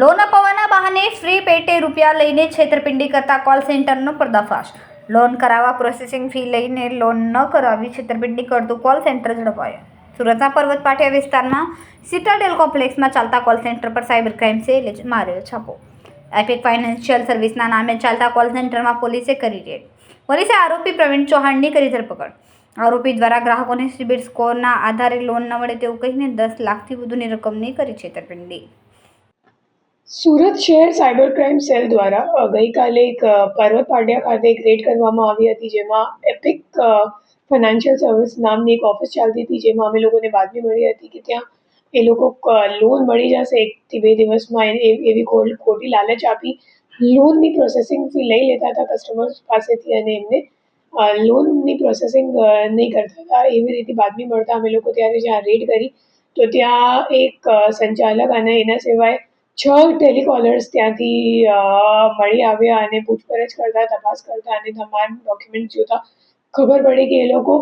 Loan અપાવવાના બહાને free પેટે રૂપિયા લઈને છેતરપિંડી કરતા કોલ સેન્ટરનો પર્દાફાશ. લોન કરાવવા પ્રોસેસિંગ ફી લઈને લોન ન કરાવી છેતરપિંડી કરતું કોલ સેન્ટર ઝડપાયું. સુરતના પર્વત પાટિયા વિસ્તારમાં સિટાડેલ કોમ્પ્લેક્સમાં ચાલતા કોલ સેન્ટર પર સાયબર ક્રાઇમ સેલે માર્યો છાપો. એપિક ફાઇનાન્શિયલ સર્વિસના નામે ચાલતા કોલ સેન્ટરમાં પોલીસે કરી રેડ. પોલીસે આરોપી પ્રવીણ ચૌહાણની કરી ધરપકડ. આરોપી દ્વારા ગ્રાહકોને સિબિલ સ્કોરના આધારે લોન ન મળે તેવું કહીને દસ લાખથી વધુની રકમની કરી છેતરપિંડી. સુરત શહેર સાયબર ક્રાઇમ સેલ દ્વારા ગઈકાલે એક પર્વત પાટિયા ખાતે એક રેડ કરવામાં આવી હતી, જેમાં એપિક ફાઇનાન્શિયલ સર્વિસ નામની એક ઓફિસ ચાલતી હતી, જેમાં અમે લોકોને બાતમી મળી હતી કે ત્યાં એ લોકો લોન મળી જશે એકથી બે દિવસમાં એવી ખોટી લાલચ આપી, લોનની પ્રોસેસિંગ ફી લઈ લેતા હતા કસ્ટમર્સ પાસેથી અને એમને લોનની પ્રોસેસિંગ નહીં કરતા હતા, એવી રીતે બાતમી મળતા અમે લોકો ત્યારે જ્યાં રેડ કરી, તો ત્યાં એક સંચાલક અને એના સિવાય છ ટેલિકોલર્સ ત્યાંથી મળી આવ્યા અને પૂછપરછ કરતા, તપાસ કરતા અને તમામ ડોક્યુમેન્ટ જોતા. ખબર પડી કે એ લોકો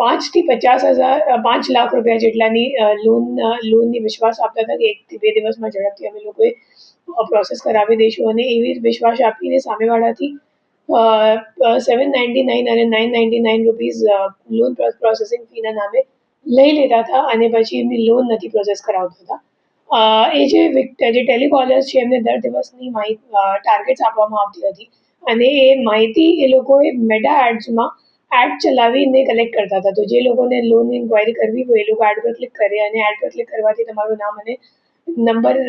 પાંચથી પચાસ હજાર પાંચ લાખ રૂપિયા જેટલાની લોન લોનની વિશ્વાસ આપતા હતા કે એકથી બે દિવસમાં ઝડપથી અમે લોકોએ પ્રોસેસ કરાવી દઈશું. અને એવી વિશ્વાસ આપીને સામેવાળાથી સેવન નાઇન્ટી નાઇન અને nine ninety nine rupees loan processing ફીના નામે લઈ લેતા હતા અને પછી એમની લોન નથી પ્રોસેસ કરાવતા હતા. એ જે જે ટેલિકોલર્સ છે, એમને દર દિવસની માહિતી ટાર્ગેટ્સ આપવામાં આવતી હતી. અને એ માહિતી એ લોકોએ મેટા એડ્સમાં એડ ચલાવીને કલેક્ટ કરતા હતા. તો જે લોકોને લોન ઇન્ક્વાયરી કરવી હોય, એ લોકો એડ પર ક્લિક કરે અને એડ પર ક્લિક કરવાથી તમારું નામ અને નંબરનું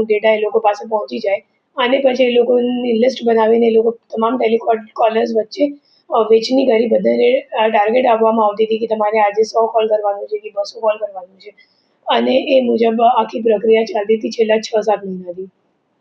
ડેટા એ લોકો પાસે પહોંચી જાય. અને પછી એ લોકોની લિસ્ટ બનાવીને એ લોકો તમામ ટેલિકોલર્સ વચ્ચે વેચની કરી બધાને ટાર્ગેટ આપવામાં આવતી હતી કે તમારે આજે સો કોલ કરવાનું છે કે બસો કોલ કરવાનું છે. અને એ મુજબ આખી પ્રક્રિયા ચાલતી હતી છેલ્લા છ સાત મહિનાથી.